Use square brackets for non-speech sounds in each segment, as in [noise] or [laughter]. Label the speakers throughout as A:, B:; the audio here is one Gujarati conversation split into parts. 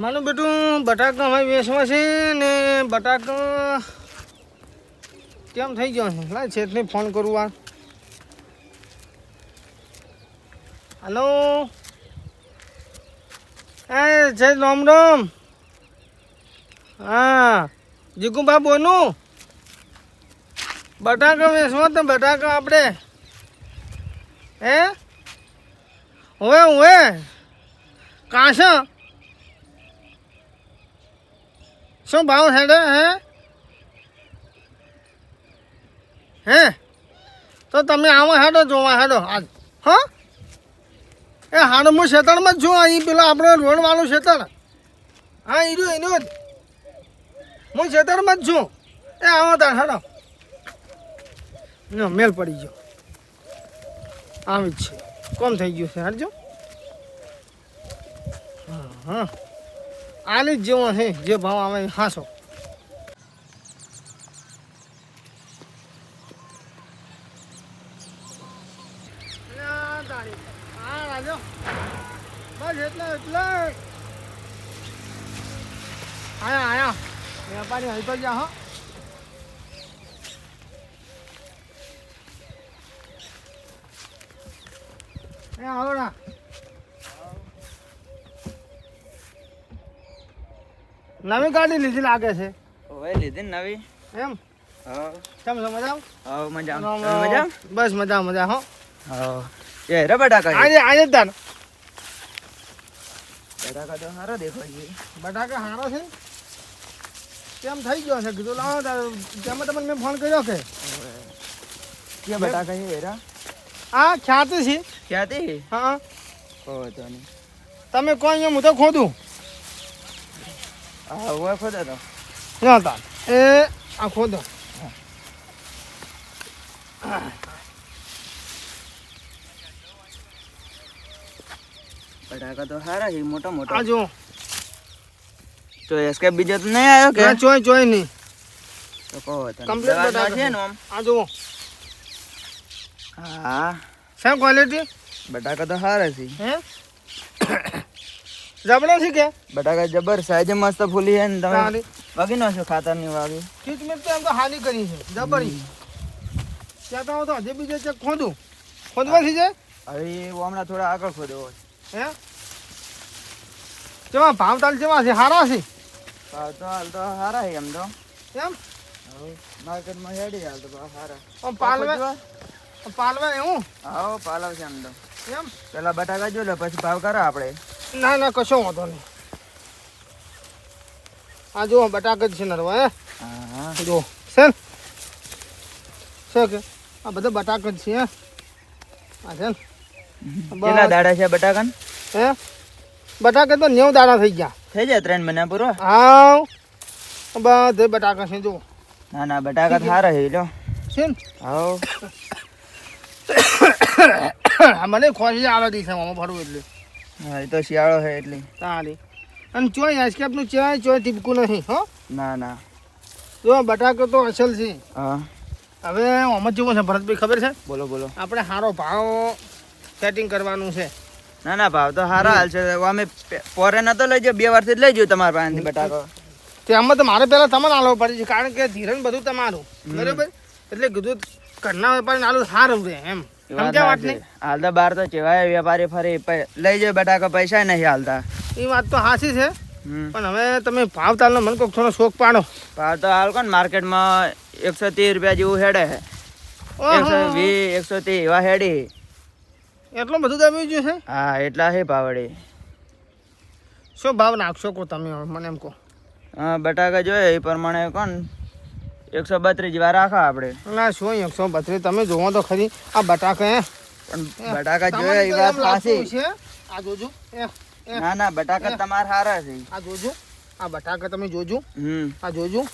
A: માનું બેટું, બટાકા હવે વેચવા છે ને બટાકા કેમ થઈ ગયો છે? લાય શેઠને ફોન કરું આ. હલો? એ છે રોમ રોમ. હા જીગુભા બોનું બટાકા વેચવા તો બટાકા આપણે હે? હવે હવે. કાંસા? શું ભાવ હેડે, હે? હે? તો તમે આવો હેડો, જોવા હેડો, આજ. હા? એ હાડમું શેતળમાં જ છું અહીં પેલો આપણો રોડવાળું શેતળ. હા એ રહ્યું એનું જ. હું શેતળમાં જ છું. એ આવો તાર, હેડો. મેલ પડી ગયો. આવી જ છે. કોમ થઈ ગયું છે હારજો હા હા. આલી જ જેવો છે, જે ભાવ આવે હાંસો. બસ એટલા એટલા આયા આયા. વેપારી હલતો જા, હો એ આવો ના નવી ગાડી લીધી લાગે છે.
B: ઓય લીધી ને નવી?
A: એમ?
B: હા.
A: છો મજા
B: હા મજા તમે મજા
A: બસ મજા મજા હો.
B: હા. એ રે બટાકા
A: આજે આજે તાર.
B: બટાકા તો સારા દેખાય છે.
A: બટાકા હારો છે? કેમ થઈ ગયો છે? કીધું લાવો તેમાં તમને મેં ફોન કર્યો કે.
B: બટાકા છે એરા
A: આ ખ્યાતિ છે.
B: ક્યાંથી
A: હા.
B: ઓ તો
A: તમે કોણ હું તો ખોદું?
B: હા હવે ખોદા તો
A: ના તાર એ આ ખોદો
B: બટાકા તો સારા છે મોટા
A: આ
B: મોટા
A: જો
B: તો એસકે બીજો તો નહીં આવ્યો કે?
A: ચોય ચોય નહીં.
B: તો કહો તો નહીં.
A: Complete
B: છે
A: છે.
B: ને આમ?
A: આ જુઓ.
B: હા.
A: શેમ ક્વોલિટી
B: બટાકા તો સારા છે.
A: હે? જબડા છે કે?
B: બટાકા જબર સાઈઝ મસ્ત ફૂલી છે ને તમે વાગી નાખો ખાતરની વાગી.
A: ટ્રીટમેન્ટ તો એમ તો હાલી કરી છે જબરી. ત્યાં તો તો હજી બીજે છે ખોદું. ખોદવાથી છે
B: હવે હમણાં થોડા આગળ હોય.
A: હે? કેવા ભાવ તાલ કેવા છે? હારા છે?
B: ભાવ તો હાલ તો સારા છે એમ તો.
A: એમ?
B: માર્કેટમાં હેડી હાલ તો
A: હારા. પાલવે પાલવે એવું
B: હા? પાલવ છે એમ તો.
A: એમ?
B: પેલા બટાકા જો લે પછી ભાવ કરો આપણે.
A: ના ના કશો વાંધો નહીં. આ જો બટાકા જ છે નરવા હે?
B: હા.
A: જુઓ. છે છે કે? આ બધા બટાકા જ છે હે? આ છે
B: કેટલા દાડા છે બટાકા
A: હે? બટાકા તો નેવ દાડા થઈ ગયા.
B: થઈ જાય ત્રણ મહિના પૂરો?
A: હાવ. બધે બટાકા છે જો
B: ના ના બટાકા સારા છે લો
A: છે આ [coughs] મને ખોશી આવે દી છે આમાં ભરવું એટલે.
B: હા એ તો શિયાળો છે એટલે.
A: તારી અને ચોય આઈસ્કેપનું ચાય ચોય ટીપકું નહીં હો.
B: ના ના.
A: જો બટાકો તો અસલ છે.
B: હા.
A: હવે આમાં જેવું છે ભરતભાઈ ખબર છે?
B: બોલો બોલો.
A: આપણે સારો ભાવ સેટિંગ કરવાનું છે.
B: ના ના ભાવ તો સારા હાલ છે. અમે પોરે નતો લઈ જાય બે વર્ષથી જ લઈ ગયો તમારા પાસેથી બટાકો.
A: તેમાં તો મારે પહેલાં તમને આલવો પડે છે કારણ કે ધીરણ બધું તમારું. બરાબર? એટલે કીધું ઘરના વેપારી આલું સારું રહે એમ.
B: એ વાત
A: સમજ્યા વાત
B: સાચી.
A: નહીં
B: હાલ તો બાર તો કેવાય વેપારી ફરી લઈ જાય બટાકા પૈસા નહીં હાલતા.
A: એ વાત તો હાસી છે. પણ હવે તમે ભાવ તાલનો મને કોઈક થોડો શોખ પાડો.
B: ભાવ તો હાલ કોણ માર્કેટમાં એકસો ત્રીસ રૂપિયા જેવું હેડે. છે એકસો વીસ એકસો ત્રીસ એવા હેડી.
A: એટલું બધું દબાઈ ગયું છે?
B: હા એટલા છે ભાવડી
A: શું ભાવ નાખશો કો તમે મને એમ કહો.
B: બટાકા જોઈએ એ પ્રમાણે કોણ? એકસો બત્રીસ જેવા રાખા આપણે.
A: ના શું એકસો બત્રીસ? તમે જોવો તો ખરી. આ બટાકા હે.
B: પણ બટાકા
A: જોયા
B: જોઈએ એ વાત
A: એમ લાગતું
B: સાચી.
A: છે આ જોજો.
B: ના ના બટાકા તમારા સારા છે.
A: આ જોજો. આ બટાકા તમે જોજો.
B: હમ.
A: આ જોજો.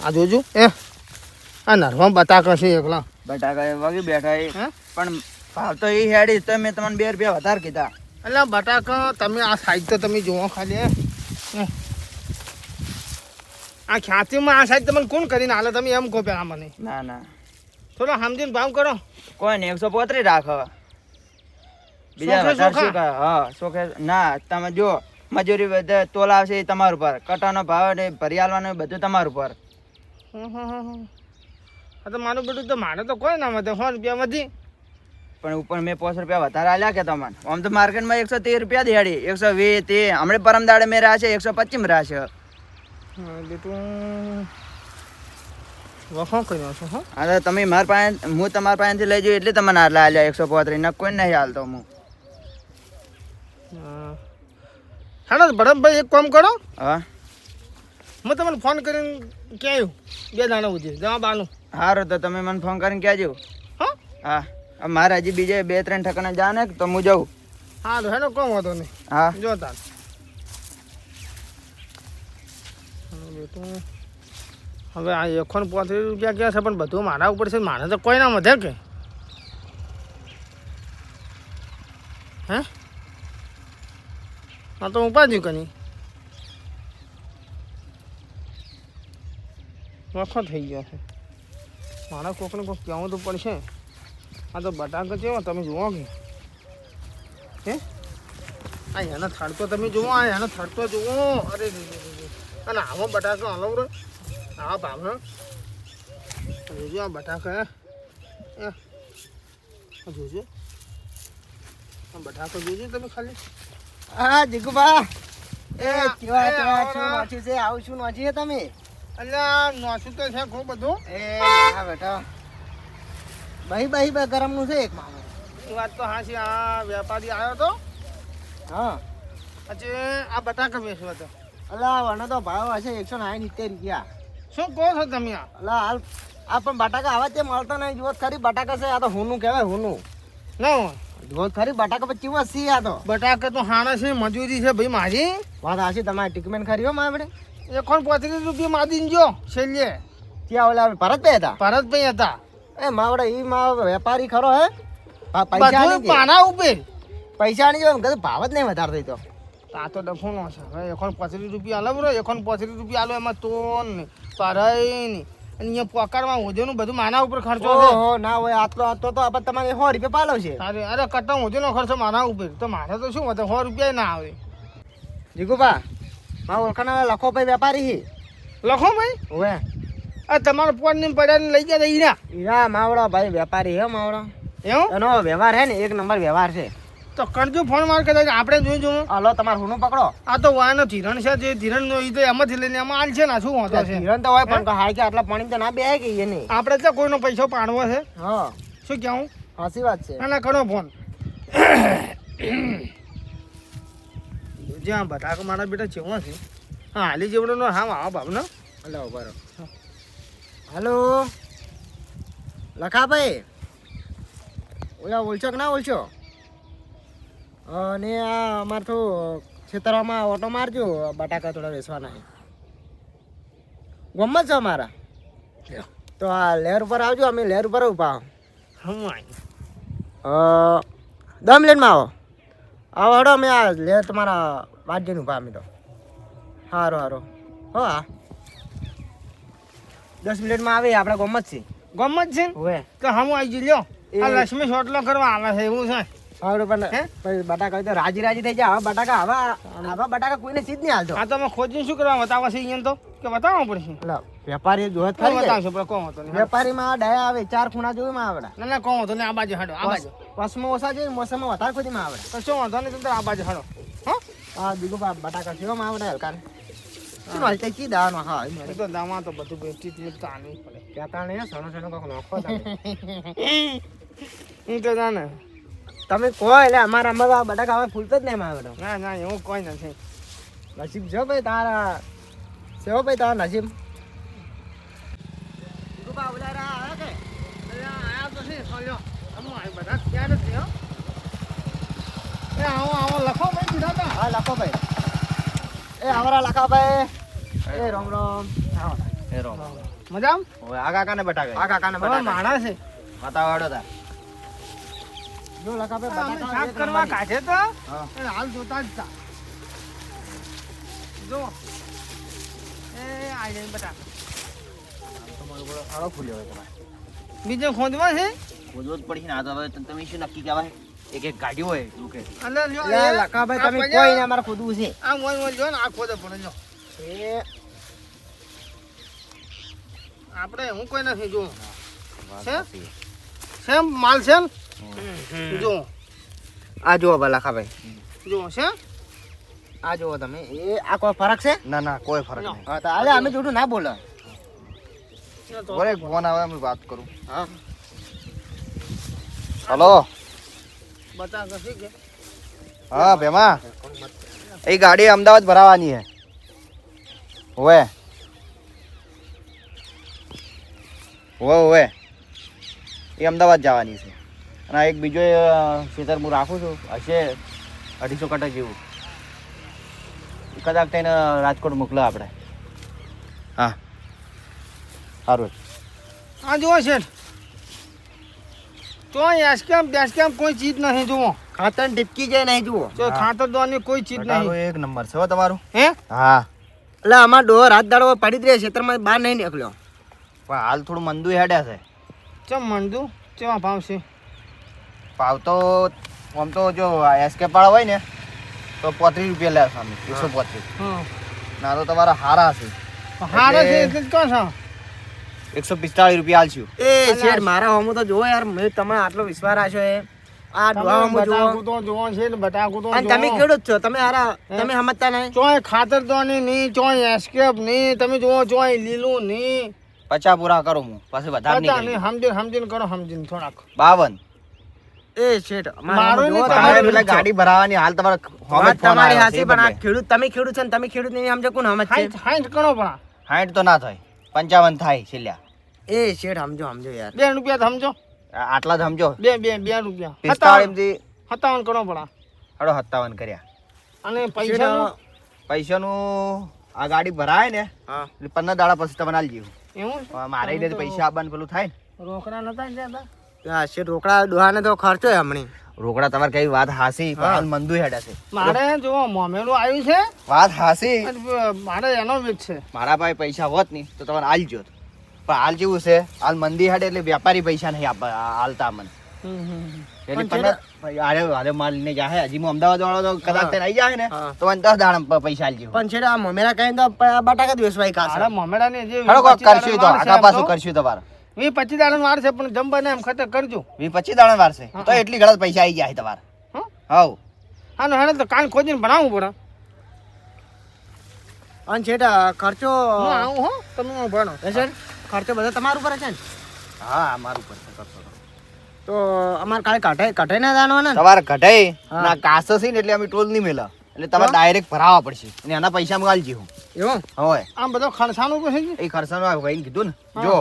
A: આ જોજો. એ આ નરવા બટાકા છે એકલા.
B: બટાકા વગી બેઠા એ.
A: હે?
B: પણ ભાવ તો એ હેડી તો મેં તમને બે રૂપિયા વધારે કીધા.
A: એટલે બટાકા તમે આ સાઈડ તો તમે જોવો ખાલી. આ ખ્યાતિમાં આ સાઈડ તમને કોણ કરીને હાલે? તમે એમ કહો પેલા મને.
B: ના ના.
A: થોડો સમજીને ભાવ કરો.
B: કોઈ નહીં એકસો પોત્રીસ રાખો બીજા વધારે શું કહે હા સોખે ના તમે જો મજૂરી બધે તોલ આવશે એ તમારા ઉપર. કટાનો ભાવ ને ભરી આલવાનો બધું તમારા ઉપર.
A: હમ. આ તો મારું બધું તો મારે તો કોઈ ના વધે. સો રૂપિયા વધી.
B: પણ ઉપર મેં પાંચ રૂપિયા વધારે આલ્યા કે તમને? આમ તો માર્કેટમાં એકસો તેર રૂપિયા દેડી એકસો વીસ તે. હમણાં પરમ દાડે મેં રહ્યા છે એકસો પચીસ રહ્યા છે
A: હા, બેટું વખો કર્યો છું હો?
B: હા તો તમે મારા પાસે હું તમારા પાસેથી લઈ જઉં એટલે તમને આટલા હાલ્યા એકસો પોત્રીસ. ને કોઈ નહીં હાલતો હું.
A: હા. હાલો ભરતભાઈ એક કામ કરો.
B: હા?
A: હું તમને ફોન કરીને કહ્યું બે દાણા ઉજે જવા આલું
B: સારું તો તમે મને ફોન કરીને કહેજો.
A: હા?
B: હા. મારે હજી બીજે બે ત્રણ ઠકાના જાને તો હું જાઉં.
A: હાલો હેનો કોમ હતો નહીં.
B: હા.
A: જો તાર હવે આ એકોન પોત્રીસ રૂપિયા ક્યાં છે, પણ બધું મારા ઉપર છે, મારે તો કોઈ ના વધે કે? હે? હા તો હું ઉપાડ્યું કની વખો થઈ ગયો છે. મારા કોકને કોક કહેવું તો પડશે. આ તો બટાકા કેવો, તમે જુઓ કે. હે? આ એનો થડતો તમે જુઓ, આ એનો થડતો જુઓ. અરે. અને આમાં બટાકા હલાવ રે આ ભાવ જોજો આ બટાકા જોજો. આ બટાકા જોજો તમે ખાલી.
C: હા જીગુભા એ કેવા કેવા
A: છો
C: શું છે આવું છું છે તમે?
A: અલ્યા નાચું તો છે ખૂબ બધું.
C: એ હા બેટા. બહી બહી બે ગરમનું છે એક મામો
A: એ વાત તો હા છે આ વેપારી આવ્યો તો.
C: હા.
A: પછી આ બટાકા વેચવા તો.
C: અલા વનો તો ભાવ હશે એકસો ને સિત્તેર રૂપિયા.
A: શું કહો છો તમે
C: અલા હાલ આ પણ બટાકા આવા તે મળતા નહીં. જુઓ ખરી બટાકા છે આ તો હુનું કહેવાય હુનું.
A: ના.
C: જુઓ ખરી બટાકા પછી ચીવા સી આ તો.
A: બટાકા તો હાણા છે મજૂરી છે ભાઈ મારી.
C: વાત આશી તમારે ટ્રીટમેન્ટ ખરી હો મારે
A: એકોણ પોત્રીસ રૂપિયા માદીને જો છેલ્લે.
C: ત્યાં ઓલા ભરત બે હતા.
A: ભરતભાઈ હતા.
C: એ માવડે ઈ માં વેપારી ખરો હે? પૈસા.
A: પાના ઉપર.
C: પૈસા નહીં ભાવ જ નહીં વધારતો ઈ તો
A: આ તો ડફોનો છે. હવે એકોણ પચીસ રૂપિયા આલો બરો એકોણ પચીસ રૂપિયા આલો એમાં તોન ને પરાઈ ને અને અહીંયા પોકારમાં ઓજોનું બધું માના ઉપર ખર્ચો છે.
C: ના હોય આટલો આટલો તો આપણે તમારે સો રૂપિયા પાલો છે.
A: અરે અરે કટ્ટા ઓજોનો ખર્ચો માના ઉપર. તો મારે તો શું વધે સો રૂપિયા ના આવે.
C: જીગુભા મારા ઓળખાના લખો ભાઈ વેપારી હી.
A: લખો ભાઈ
C: હવે
A: આ તમારો ફોન ને પડ્યા ને લઈ ગયા ઈરા
C: ઈરા માવડો ભાઈ વેપારી હે માવડો.
A: એવું?
C: એનો વ્યવહાર હે ને એક નંબર વ્યવહાર છે.
A: તો કરજો ફોન માર કદાચ આપણે જોઈ જોઉં.
C: હાલો તમારે હુનું પકડો.
A: આ તો વાયનો ધીરણ છે જે ધીરણ નો તો એમાંથી લઈને એમાં હાલ છે ને શું વાંધો છે?
C: હિરણ તો હોય પણ હાલ કે આટલા પાણી તો ના બે ગઈ નહીં
A: આપણે તો કોઈનો પૈસો પાડવો છે.
C: હા.
A: શું કહેવું
C: હાસી વાત છે.
A: ના ના કરો ફોન. જ્યાં બટાકો મારા બેટા ચેવો છે. હા હાલી જેવડો નો હા આવા બાપ નો
C: હલો બરો હલો. લખાભાઈ. ઓલા ઓલછો કે ના ઓળશો અને આ અમારે તો ખેતરમાં ઓટો મારજો બટાકા થોડા વેચવાના ગમત છે અમારા? તો આ લહેર ઉપર આવજો અમે લહેર ઉપર ઊભા
A: દમ લેનમાં
C: અ, દસ મિનિટમાં આવો. આવો હડો અમે આ લહેર તમારા વાજ્યનું ઊભા અમે તો. સારું સારું હો હા દસ મિનિટમાં આવે આપણે ગમત છે.
A: ગમત છે કે હમ આવી જઈ લ્યો આ લક્ષ્મી શોટલો કરવા આવે છે એવું છે.
C: સારું પણ
A: હે?
C: બટાકા તો રાજી રાજી થઈ જાય. હવે બટાકા હવે આવા બટાકા કોઈને સીધ નહીં હાલતો.
A: આ તો અમે ખોજીને શું કરવા બતાવવા છે અહીંયા તો? કે બતાવવા પડશે?
C: એટલે વેપારી જોત ખરી
A: બતાવશે? પણ કોણ હતો
C: વેપારીમાં ડાયા આવે ચાર ખૂણા જોઈ માં આવડે.
A: ના ના કોણ હતો? ને આ બાજુ હાડો આ બાજુ.
C: વસમાં ઓછા છે મોસમમાં વધારે ખોદી માં આવડે.
A: તો શું વાંધો નહીં તો આ બાજુ હાડો. હા?
C: દીકુ બટાકા કેવા માં આવડે હલકા શું હાલતે કી દાવાનો? હા
A: એ તો દાવા તો બધું ટ્રીટમેન્ટ તો આલવી પડે.
C: કહેતા નહીં સોનો સોનો કોક નોખો તમે.
A: તો જાણે
C: તમે કહો એટલે અમારા અમારા બધા બટાકા ફૂલતો જ નહીં માં આવડે
A: ના ના એવું કોઈ નથી.
C: નસીબ છે ભાઈ તારા. સેવો ભાઈ તારા નસીબ.
A: આમ આ બધા તૈયાર જ છે, હો. એ આવો આવો લખો ભાઈ કીધા તા.
C: હા લખો ભાઈ. એ આવરા લખા ભાઈ. એ રોમ રોમ. આવો.
A: મજામ?
B: આ કાકાને બટાકા
C: આ કાકાના
A: હવે
C: બટાકા
A: માણસ છે.
B: માતાવાડો તા
C: જો લખા
A: પે
C: બટાકા
A: શાક કરવા કાઢે તો.
B: હા.
A: હાલ જોતા જ તા. જો. એ આ જાય બટાકા. બીજો ખોદવા છે?
B: ખોદવો જ પડી ને આ તો હવે તમે શું નક્કી કહેવાય એક એક ગાડી હોય એવું કે.
A: અને લ્યો
C: લે,
A: એ,
C: તમે કોઈ ને અમારે ખોદવું છે.
A: આ મોય મોય જો ને આ ખોદે પણ જો
C: એ.
A: આપણે હું કોઈ નથી જો છે? સેમ માલ છે ને? જો
C: આ જુઓ ભલા
A: જો છે.
C: આ જુઓ તમે. એ આ કોઈ ફરક છે?
B: ના ના કોઈ ફરક નહીં.
C: હા તો અરે અમે જોડું ના બોલો.
B: બોલે ફોન આવે અમે વાત કરું.
C: હા.
B: હલો.
A: બતા કશી કે?
B: હા ભેમા. એ ગાડી અમદાવાદ ભરાવાની હે. હોવે. હોવે હોવે. એ અમદાવાદ જવાની છે. અને એક બીજો ખેતર હું રાખું છું હશે અઢીસો કટા જેવું. કદાચ તેને રાજકોટ મોકલો આપણે. હા. સારું
A: હા જુઓ છે તો એસકેમ બેસકેમ કોઈ ચીજ નહીં જુઓ.
C: ખાતર ટીપકી જાય નહીં જુઓ.
A: જો ખાતર દોવાની કોઈ ચીજ નહીં.
B: એક નંબર છે તમારું.
A: હે?
B: હા.
C: એટલે અમાર ડોર હાથ દાડો પડી જ રહે ખેતરમાં બહાર નહીં નીકળ્યો.
B: પણ હાલ થોડું મંદુ હેડ્યા છે.
A: ચમ મંદુ? ચેવા ભાવ છે?
B: ભાવ તો આમ તો જો એસકે પાળા હોય ને તો પોત્રીસ રૂપિયા લે સામે એકસો પોત્રીસ. ના તો તમારા હારા છે.
A: હારા છે
B: એટલે-
A: એટલે કહો છો.
B: એકસો પિસ્તાળીસ રૂપિયા આલશું.
C: એ શેઠ મારા હોમો તો જોવો યાર મેં તમે આટલો વિશ્વાસ રાખ્યો એ આ ડોહા હોમો
A: તો જુઓ છે ને બટાકું તો
C: અને તમે. ખેડૂત છો? તમે હારા તમે સમજતા નહીં.
A: ચોય ખાતર તો નહીં ચોય એસ્કેપ નહીં તમે જોવો ચોય લીલું નહીં.
B: પૂરા કરું હું પછી વધારે
A: બધા
B: નહીં
A: નહીં સમજીને સમજીને કરો સમજીને થોડાક.
B: બાવન.
C: એ શેઠ
A: મારું
B: તમારે પેલા ગાડી ભરાવાની હાલ તમારે
C: તમારી
B: એ
C: પણ આ ખેડૂત તમે ખેડૂત છો ને તમે ખેડૂત નહીં સમજો કોણ સમજ છે?
A: હાઈટ પણ
B: હાઈટ તો ના થાય પંચાવન થાય છેલ્લા.
C: એ શેઠ સમજો સમજો યાર.
A: બે રૂપિયા સમજો.
B: આટલા જ સમજો.
A: બે બે બે રૂપિયા.
B: પિસ્તાળીસ સત્તાવનથી
A: સત્તાવન કરો પણ
B: હડો સત્તાવન કર્યા.
A: અને પૈસા
B: પૈસાનું? આ ગાડી ભરાય ને પંદર દાડા પછી તમને આલી જેવું
A: એવું?
B: મારે પૈસા આપવાનું પેલું થાય ને.
A: રોકડા નતા
C: શેઠ રોકડા ડોહાને તો ખર્ચો હમણી.
B: રોકડા તમારે કઈ વાત હાસી? પણ મંદુ હેડા છે.
A: મારે જો મોમેલું આવ્યું છે
B: વાત હાસી?
A: મારે એનો વેચ છે.
B: મારા પાસે પૈસા હોત નહીં તો તમારે હાલ જોત. પણ હાલ જેવું છે હાલ મંદી હાડે એટલે વેપારી પૈસા નહીં આપવા હાલતા મને.
A: હમ, હમ, હમ.
B: એટલે
A: પણ
B: અરે અરે માલ લઈને જાહે. હજી હું અમદાવાદ વાળો તો કદાચ આવી જાય ને તો મને દસ દાડા પૈસા આલજો
C: પણ છે આ મમેરા કઈ તો બટાકા જે
B: હળો કોક
A: પચીસ
B: કરશું તો પાછું
A: તો.
B: કરશું તમારે
A: વી પચીસ દાડાનો વાર છે પણ જમ બને એમ ખતર કરજો.
B: વી પચીસ દાડા વાર છે તો એટલી ઘણા પૈસા આવી જાય તમારે.
A: હં?
B: હા
A: આનો હેને તો કાન ખોદીને ભણાવવું પડે.
C: અને છેઠ ખર્ચો
A: હું આવું હો તમે હું ભણો.
C: સર ખર્ચો બધો તમારા ઉપર છે ને?
B: હા મારું ઉપર છે ખર્ચો તો.
C: અમાર કાલે કઢાઈ કઢાઈ ના જાણવાના
B: તમારે કઢાઈ
C: હા.
B: ના કાસો છે ને એટલે અમે ટોલ નહીં મેલા. એટલે તમારે ડાયરેક્ટ ભરાવા પડશે. અને એના પૈસા મગાલજી હું.
C: એવું?
B: હોય.
A: આમ બધો ખર્ચાનું તો છે
B: એ ખર્ચાનું આ ભાઈને કીધું ને. જો.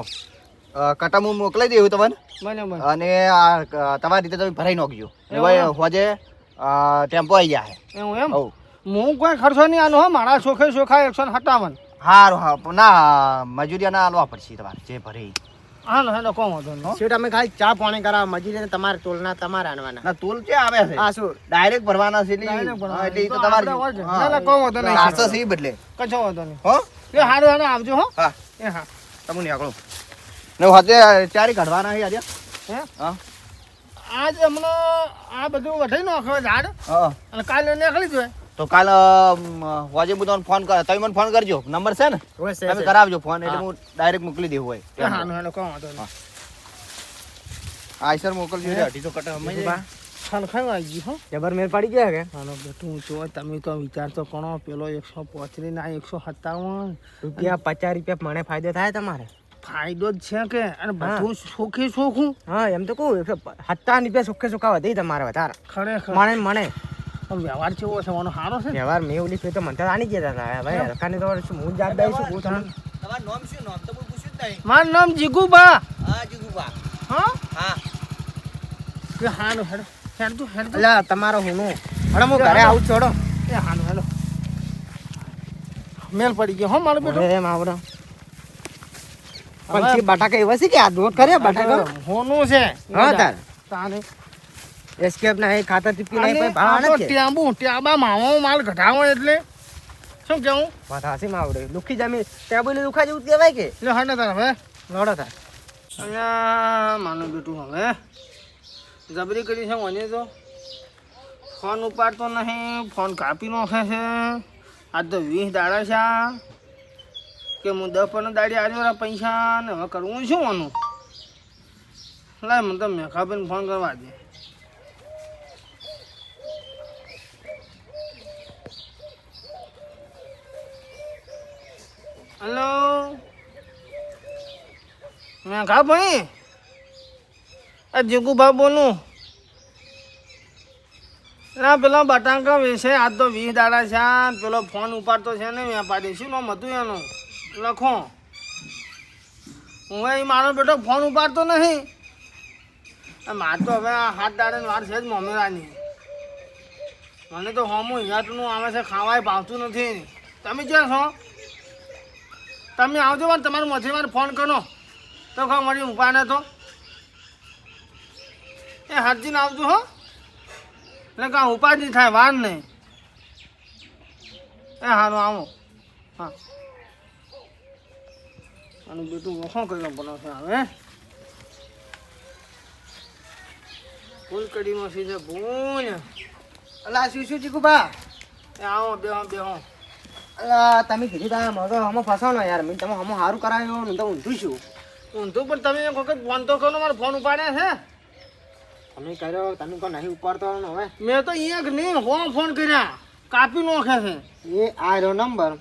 B: અ, હું મોકલાઈ દેવું તમને? અને તમારી રીતે તમે ભરાઈ નાખજો. હોજે ટેમ્પો આવી જાય
A: એવું એમ? હું કોઈ ખર્ચો નહીં આલો હો મારા શોખે શોખા એકસો સત્તાવન.
B: હારું હા પણ ના મજૂરિયા ના આલવા પડશે તમારે જે ભરે.
A: હાલો હેડો કોમ હતો ને હો.
C: અમે ખાલી ચા પાણી કરાવવા મજૂરી તમારે તોલના તમારે આણવાના.
B: ના તોલ છે આવે છે?
C: હા શું?
B: ડાયરેક્ટ ભરવાના છે એટલે તો તમારે.
A: ના, ના, કોઈ વાંધો નહીં.
B: છે ઈ બદલે.
A: કશો વાંધો નહીં.
B: હો?
A: એ હારું હેડો આવજો હો.
B: હા.
A: એ હા.
B: તમને નીકળો. ને હાથે ચારી કાઢવાના છે આજે.
A: હે?
B: હા.
A: આજ હમણાં આ બધું વઢાઈ નાખો ઝાડ.
B: હા.
A: અને કાલે નીકળી જોઈએ
B: તો કાલ વાજે હું તમને ફોન કર તમે મને ફોન કરજો. નંબર છે ને? તમે કરાવજો ફોન એટલે
C: હું
B: ડાયરેક્ટ મોકલી દેવું હોય.
A: હા હેડો કોઈ વાંધો.
B: આઈસર મોકલજો એટલે અઢીસો કટ અમે
C: ખાન
A: ખાન આવી હો.
C: જબર મેર પડી ગયા કે?
A: હાલો બેટું જો તમે તો વિચાર તો કોણો પેલો એકસો પોચરી ના એકસો સત્તાવન.
C: રૂપિયા પચાસ રૂપિયા મને ફાયદો થાય તમારે?
A: ફાયદો જ છે કે? અને બધું સોખી સોખું
C: હા એમ તો કહું હત્તા રૂપિયા સુખે સુખા વધી તમારે વધારે.
A: ખરેખર.
C: મને મને
A: વ્યવહાર કેવો છે? મને સારો છે
C: વ્યવહાર મેં ઓલી તો મને તો આની જતા હતા. ભાઈ હરખાને તો શું હું જાત દઈ છું હું તમને
B: તમારું નામ શું? નામ તો પૂછ્યું જ નહીં.
A: મારું નામ જીગુબા.
B: હા જીગુબા.
A: હા?
B: હા.
A: કે હાનું હેડ હેડ તું હેડ તું.
C: તમારો હુનું. હડો હું ઘરે આવું છોડો
A: એ હાનું હેડો. મેલ પડી ગયો હો મારો બેટો.
C: એ માવડો પણ બટાકા એવા છે કે આ દોટ કરે બટાકા?
A: હોનું છે.
C: હા તાર.
A: તારે.
C: એસ્કેપ ના એ ખાતર ટીપકી ના પણ ભાવ
A: આ
C: નથી
A: ટેમ્બુ ટેબા માવો માલ ઘટાવો એટલે. શું કેવું?
C: વાત હાસી માવડે દુખી જમી લે દુખા જેવું કહેવાય કે?
A: લે હાડે તાર હવે.
C: લડો થાય
A: અહીંયા માનું બેટું હવે. જબરી કરી છે મને તો. ફોન ઉપાડતો નહીં ફોન કાપી નાખે છે. આજ તો વીસ દાડા છે આ. કે હું દસ પંદર દાડી આવ્યો પૈસા ને હવે કરવું શું આનું? લાય, મને તમે મેઘાબેન ફોન કરવા દે. હલો? મેઘાભાઈ? આ જીગુભાઈ બોલું. ના પેલો બટાકા વેસે આજ તો વીસ દાડા છે, આ પેલો ફોન ઉપાડતો છે ને વેપારી. શું નામ હતું એનું? લખો. હું એ મારો બેટો ફોન ઉપાડતો નહીં. મારે તો હવે હાથ દાડે વાર છે જ મમેરાની મને તો હોમું હિયાટનું આવે છે, ખાવાય ભાવતું નથી. તમે ક્યાં છો? તમે આવજો પણ તમારું મથી ફોન કરો. તો ખા મળી ઉપાડે તો. એ હાથજીને આવજો હો. એટલે કાં ઉપાધિ થાય, વાર નહીં. એ હારું, આવો. હા. આનું બેટું વખો કર્યો બનો છે હવે? ફૂલ કડીમાં સીધે ભૂન.
C: અલા શું શું ચીકુબા
A: એ આવો બેહો બેહો.
C: અલા તમે કીધું તા મગર હમો ફસાણો યાર. મેં તમે હમો સારું કરાયો ને તો ઊંધું છું.
A: ઊંધું? પણ તમે એક વખત ફોન તો કરો મારો ફોન ઉપાડે છે.
C: તમે કર્યો તમે કોઈ નહીં ઉપાડતો હવે
A: મેં તો એક નહીં હો ફોન કર્યા. કાપી નાખે છે.
C: એ આ રહ્યો નંબર.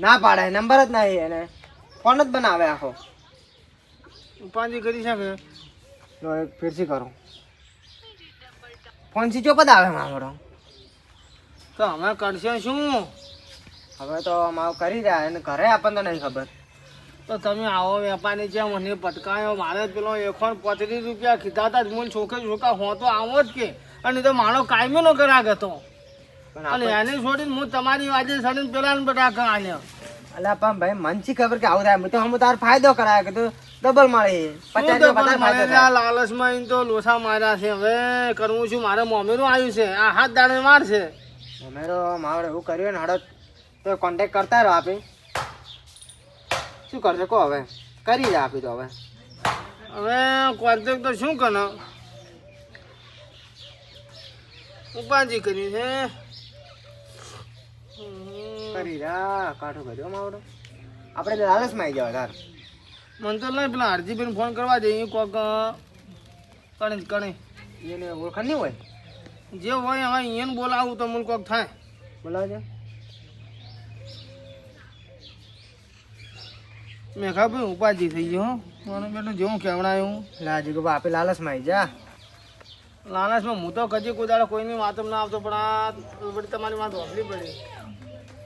C: ના પાડે નંબર જ નહીં એને. ફોન જ બનાવે આખો.
A: ઉપાધિ કરી શકે?
C: તો એક ફેરથી કરો. ફોન ઓફ જ આવે મારો
A: તો અમે કરશે શું?
C: હવે તો અમારું કરી રહ્યા એને ઘરે આપણને તો નહીં ખબર.
A: તો તમે આવો વેપારી છે મને પટકાયો મારે પેલો એકોણ પચીસ રૂપિયા કીધા હતા જ મને છોકરે છોકરા હો તો આવો જ કે. અને તો મારો કાયમી નો કરાગ હતો અને એને છોડીને હું તમારી વાજે સડીને પેલા આલ્યો.
C: અલા પણ ભાઈ મન શી ખબર કે આવું થાય? મેં તો હમ તાર ફાયદો કરાય કે તું ડબલ મળે પચાસ રૂપિયા
A: લાલચમાં ઈને તો લોસા માર્યા છે. હવે કરવું છું મારે મોમેરું આવ્યું છે. આ હાથ દાડે મારશે
C: થાય મેરો એવું કર્યું ને હડો તો કોન્ટેક કરતા રહો આપી. શું કરશે કહો હવે. કરી દે આપી તો હવે.
A: હવે કોન્ટેક તો શું કરો ઉપાધિ કરી છે.
C: કરી રહ્યા કાઠો કર્યો માવડો આપણે લાલચમાં આવી જાવ તાર.
A: મને તો નહીં પેલા હરજીબેન ફોન કરવા જઈએ કોક કણે કણે.
C: એને ઓળખાણ નહીં હોય?
A: જે હોય હવે અહીંયા બોલાવું તો મને કોક થાય.
C: બોલાવજો.
A: ભાઈ ઉપાધિ થઈ ગયો મને બેટું જેવું કેવડાયું
C: લાજી ગો આપે લાલચમાં આવી જા.
A: લાલચમાં હું તો કદી કોઈ દાડો કોઈની વાત ના આવતો પણ આ તમારી વાત વાપરી પડી.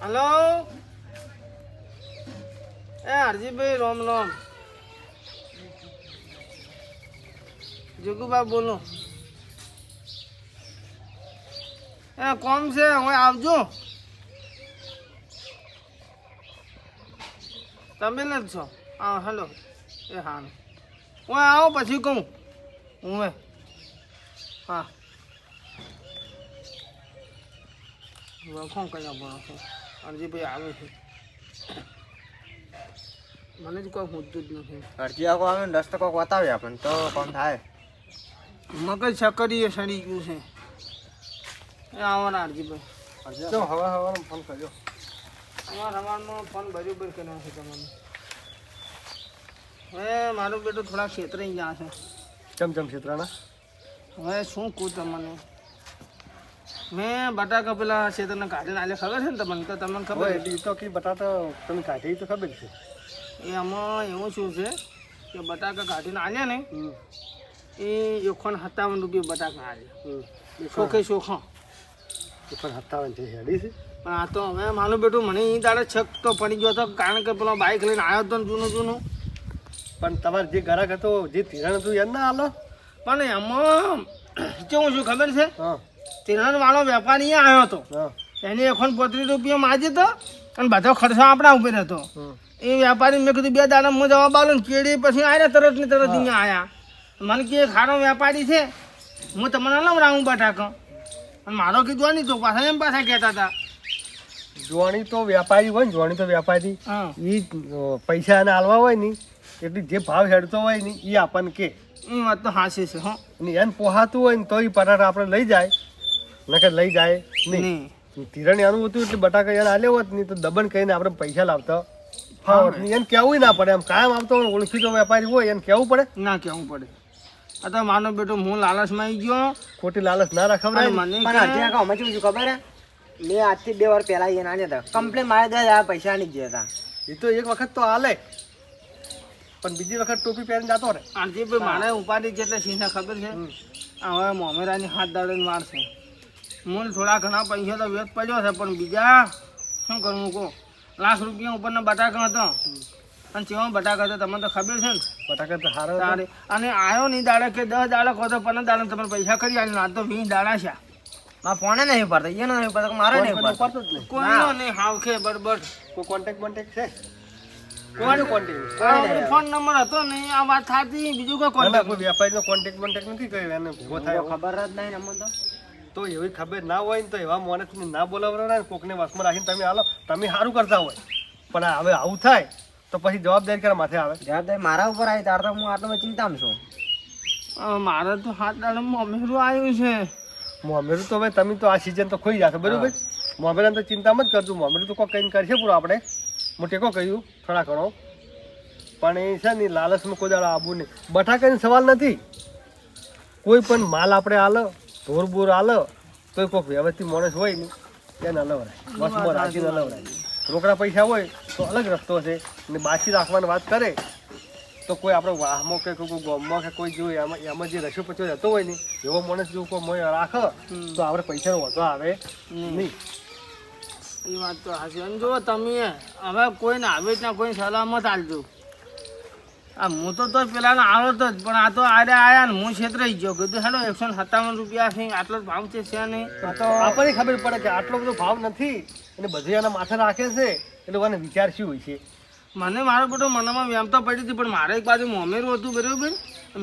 A: હલો? એ હરજીભાઈ રોમ રોમ. જગુભાઈ બોલો. એ કોમ છે? હવે આવજો. તમે જ છો. હા, હેલો. એ હા. હું આવો પછી કહું. હું હા. વખો કર્યા બોલો છે? અરજીભાઈ આવે છે. મને જ કોઈ પૂછતું જ નથી.
C: અરજી આખો આવે ને રસ્તો કોઈક બતાવે આપણને તો કોણ થાય?
A: મગજ સકરીએ સડી ગયું છે. એ આવવાના અરજીભાઈ.
C: તો હવે હવે ફોન કરજો.
A: અમારા સવારમાં ફોન બરાબર કર્યો છે તમને. હવે મારું બેટું થોડા ક્ષેત્રે ગયા છે.
C: ચમ ચમ ક્ષેત્રના?
A: હવે શું કહું તમને? મેં બટાકા પેલા ક્ષેત્રને કાઢીને આલે ખબર છે ને તમને? તો તમને ખબર છે?
C: તો કે બટાટા તમે કાઢી તો ખબર છે.
A: એ આમાં એવું શું છે કે બટાકા કાઢીને આલ્યા ને એ એકોણ સત્તાવન રૂપિયા બટાકા આલ્યા શોખે શોખો
C: પણ સત્તાવન છે હેડી છે.
A: પણ આ તો હવે માનું બેટું મને એ તારે છક તો પડી ગયો હતો કારણ કે પેલો બાઇક લઈને આવ્યો હતો જૂનું જૂનું.
C: પણ તમારે જે ગ્રાહક હતો જે ધિરાણ હતું એમ ના હાલો
A: પણ એમાં કેવું શું ખબર છે?
C: હા.
A: તિરણ વાળો વેપારી આવ્યો હતો. એને એકોણ પોત્રીસ રૂપિયા માજી તો અને બધો ખર્ચો આપણા ઉપર હતો. એ વેપારી મેં કીધું બે દાડા હું જવાબ આવ્યો ને કેડી પછી આવ્યા તરત ને તરત અહીંયા આવ્યા મને કે સારો વેપારી છે. હું તમને લવડાવું બટાકો અને મારો કીધું નહીં તો પાછા એમ પાછા કહેતા હતા.
D: જોણી તો વેપારી હોય ને જોણી તો
A: વેપારી.
D: એ પૈસા એને હાલવા હોય ને એટલે જે ભાવ હેડતો હોય ને એ આપણને કે.
A: એ વાત તો હાસી છે હા.
D: અને એને પોહાતું હોય ને તો એ પરાર આપણે લઈ જાય. નકર લઈ જાય. નહીં. તિરણ એનું હતું એટલે બટાકા એને આલ્યો હોત નહીં તો દબણ કહીને આપણે પૈસા લાવતા. એમ એને કહેવું ના પડે. એમ કાયમ આવતો ઓળખી ઓળખીતો વેપારી હોય એને કહેવું પડે.
A: ના કેવું પડે. આ તો માનો બેટો હું લાલચમાં આવી ગયો.
D: ખોટી લાલચ ના
A: અને મને
C: પણ શું ખબર હે? મેં આજથી બે વાર પહેલા એના ને હતા કમ્પ્લેન મારે દે આ પૈસા નહીં ગયા હતા.
D: એ તો એક વખત તો હાલે પણ બીજી વખત ટોપી પહેરીને જતો રે.
A: આજે ભાઈ મારે ઉપાધિ જેટલે સિંહને ખબર છે. હવે મોમેરાની હાથ દાડે વાર મૂળ થોડા ઘણા પૈસા તો વેત પડ્યો છે પણ બીજા શું કરવું કહો? લાખ રૂપિયા ઉપરના બટાકા હતો. અને ચેવા બટાકા હતા તમને તો ખબર છે ને?
D: બટાકા તો સારા
A: સારે અને આવ્યો નહીં દાડે કે દસ દાડે કહો તો પંદર દાડે તમે પૈસા કરી આલી આ તો વીસ દાડા છે.
C: આ ફોને નહીં પડતા એને નહીં પડતા મારે નહીં પડતા
A: કોઈનો નહીં હાવખે બરબર
D: કોઈ કોન્ટેક્ટ કોન્ટેક્ટ છે? કોન્ટેક્ટ
A: ફોન નંબર હતો નહીં આ વાત થાતી બીજું કોઈ
D: ના ના,
A: કોન્ટેક્ટ
D: વેપારીનો કોન્ટેક્ટ નથી કર્યો એને
C: ખબર જ નહીં નંબર તો
D: તો એવી ખબર ના હોય ને તો એવા માણસને ના બોલાવવાના ને કોકને વાસમાં રાખીને તમે હાલો તમે સારું કરતા હોય. પણ હવે આવું થાય તો પછી જવાબદારી ક્યારે માથે આવે.
C: જવાબદારી મારા ઉપર આવી તાર તો હું આટલો ચિંતામાં છું.
A: મારે તો હાથ દાડે મોમેરું આવ્યું છે.
D: મોમેરું તો હવે તમે તો આ સિઝન તો ખોઈ જશે બરાબર? મોમેરાને તો ચિંતામાં જ કરજો મોમેરું તો કોઈ કઈ કરશે પૂરું આપણે. હું ટેકો કહ્યું થોડા ઘણો. પણ એ છે ને લાલચમાં કોઈ દાડો આવું નહીં. બટાકાનો સવાલ નથી. કોઈ પણ માલ આપણે હાલો ઢોર બોર હાલો તો કોઈક વ્યવસ્થિત માણસ હોય ને એને અલવરાય બસમાં રાખીને અલવરાય રોકડા પૈસા હોય તો અલગ રસ્તો છે. ને બાકી રાખવાની વાત કરે તો કોઈ આપણે વાહમાં કે કોઈ ગામમાં કે કોઈ જોઈ એમાં એમાં જે રસ્યો પચો જતો હોય ને એવો માણસ જો કોઈ મોય રાખે તો આપણે પૈસાનો વધો આવે નહીં.
A: એ વાત તો હાચી જો તમે હવે કોઈને આવી રીતના કોઈ સલામત આલજો. આ હું તો તો પેલાનો આવો તો જ પણ આ તો આરે આયા ને હું છેતરાઈ ગયો. કીધું હેલો એકસો સત્તાવન રૂપિયા છે આટલો ભાવ છે છે નહીં.
C: તો
D: આપણને ખબર પડે કે આટલો બધો ભાવ નથી અને બધું એના માથે રાખે છે એટલે મને વિચાર શું હોય છે.
A: મને મારો બધો મનમાં વ્યામ તો પડી હતી પણ મારે એક બાજુ મોમેરું હતું બરાબર?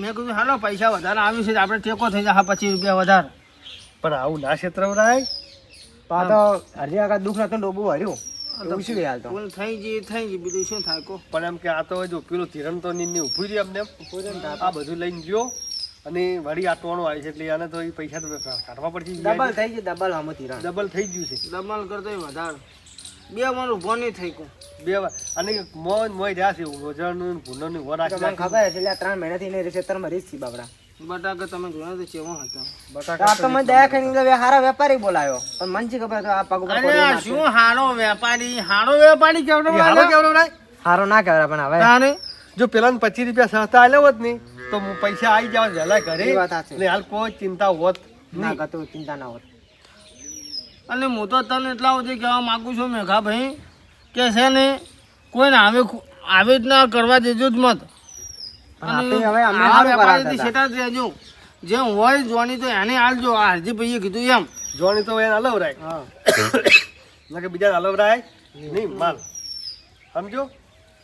A: મેં કીધું હાલો પૈસા વધારે આવ્યું છે તો આપણે ટેકો થઈ જાય હા પચીસ રૂપિયા વધારે.
D: પણ આવું ના
C: આ તો હજી આગળ દુઃખ નતું ડોબું હર્યું એવું શું હાલ તો?
A: ભૂલ થઈ ગઈ થઈ ગઈ બીજું શું થાય કો
D: પણ એમ કે આ તો જો પેલું ધીરમ તો નીની ઊભું એમ. આ બધું લઈને ગયો અને વળી આ ટોણું આવી છે એટલે આને તો એ પૈસા તો કાઢવા પડશે
C: ડબલ થઈ ગયું ડબલ આમ તિરણ.
D: ડબલ થઈ ગયું છે.
A: દબાણ કરતો વધારે. બે વાર ઊભો નહીં થઈ કો
D: બે વાર. અને મોજ મોય રહ્યા છે રોજણનું ભૂંડોનું વર
C: તો ખબર છે એટલે ત્રણ મહિનાથી એને ક્ષેત્રમાં રીત છે બાબડા
A: બટાકા તમે જોયા તો કેવો હતા?
C: તો આ તો મને દયા કરીને લે હારા વેપારી બોલાયો. પણ મને ખબર તો આ પગ ઉપર
A: અરે. શું હારો વેપારી? હારો વેપારી કેવડો
D: એ હાલો કેવડવરાય?
C: હારો ના કહેવાય પણ હવે.
A: તાને?
D: જો પેલા પચીસ રૂપિયા સસ્તા આલ્યો હોત ને તો હું પૈસા આવી જાવ વહેલા ઘરે
C: એ વાત સાચી.
D: ને હાલ કોઈ ચિંતા હોત
C: ના કતો ચિંતા ના હોત.
A: અને હું તો તને એટલા સુધી કહેવા માંગુ છું મેઘા ભાઈ કે છે ને કોઈને આવે આવી રીતના કરવા દેજો જ મત.
C: આપણે હવે અમે
A: આવા
C: કરાવતા હતા.
A: જ રહેજો જે હોય જોવાની તો એને હાલજો આ હરજી ભાઈએ કીધું એમ.
D: જોણી તો એને અલવરાય.
C: હા. [coughs]
D: નકે બીજા અલવરાય નહીં માલ. સમજો?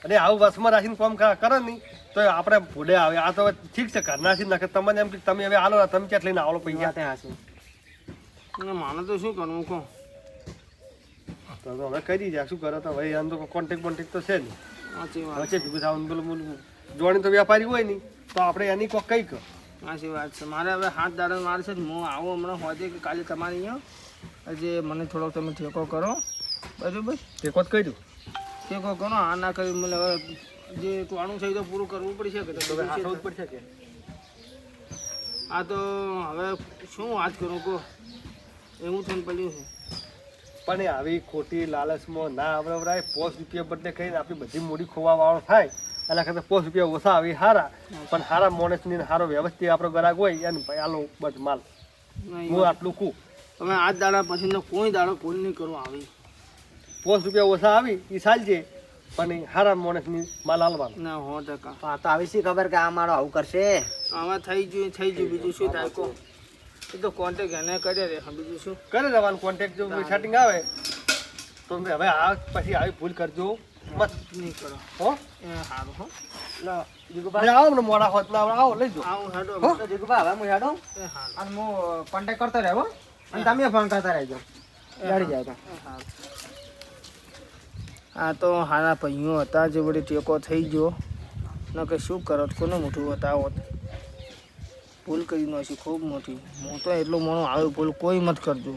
D: અને આવું વસમાં રાખીને કામ કરા- કરે ને તો આપણે ભૂડે આવે. આ તો ઠીક છે ઘરના છે નકે તમને એમ કે તમે હવે આલો તમે ક્યાં લઈને આવો પૈસા.
C: વાતે હાચી.
A: માને તો શું કરવું કહો?
D: તો હવે કરી દીધા. શું કરો તો? ભાઈ આમ તો કોન્ટેક્ટ બોન્ટેક તો છે જ ભેગું થવાનું. પેલું બોલું તો વ્યાપારી હોય નહીં તો આપણે એની કોક કઈ કહો
A: સાચી વાત છે. મારે હવે હાથ દાડા મારે છે હું આવું હમણાં હોજે કે કાલે તમારે અહીંયા? જે મને થોડોક તમે ઠેકો કરો. બરાબર?
D: ઠેકો જ કર્યું
A: ટેકો કરો આ ના કરી મને હવે જે ટોણું છે એ તો પૂરું કરવું પડશે કે તો
D: હાથવું. પડશે કે
A: આ તો હવે શું વાત કરું કહો? એવું થઈને પડ્યું છે.
D: પણ આવી ખોટી લાલચમાં ના આવડવરાય પોસ્ટ રૂપિયા બદલે કહીને આપણી બધી મૂડી ખોવા વાળો થાય. એના કરતાં પોસ રૂપિયા ઓછા આવી હારા. પણ હારા માણસની સારો હારો વ્યવસ્થિત આપણો ગ્રાહક હોય એને ભાઈ આલો બસ માલ. હું આટલું કહું.
A: તમે આજ દાડા પછી કોઈ દાડો કોલ નહીં કરો આવી.
D: પોસ રૂપિયા ઓછા આવી એ ચાલજે. પણ હારા માણસની માલ હાલવાનો
A: ના હો ટકા.
C: તો આવી શી ખબર કે આ મારો આવું કરશે?
A: આમાં થઈ ગયું થઈ ગયું. બીજું શું થાય? કો. એ તો કોન્ટેક્ટ એને કરે રે બીજું શું?
D: કરે દેવાનું કોન્ટેક્ટ જો સેટિંગ આવે. તો હવે આ પછી આવી ભૂલ કરજો. મત
A: નહીં
D: હો?
A: એ સારું હો.
C: લો,
D: અને આવો ને મોડા હોત આવો લઈ જો
A: આવું હેડો.
C: તો જીગુભાઈ હવે હું હેડો? અને હું કોન્ટેક કરતો રહેવો અને તમે ફોન કરતા રહેજો. લડી જાય તો.
A: આ તો હારા ભાઈઓ હતા જે વળી ટેકો થઈ ગયો. ન કે શું કરો કોને મોટું બતાવો? ભૂલ કરી નાખી ખૂબ મોટી. હું તો એટલું મોણું આવ્યું ભૂલ કોઈ મત કરજો.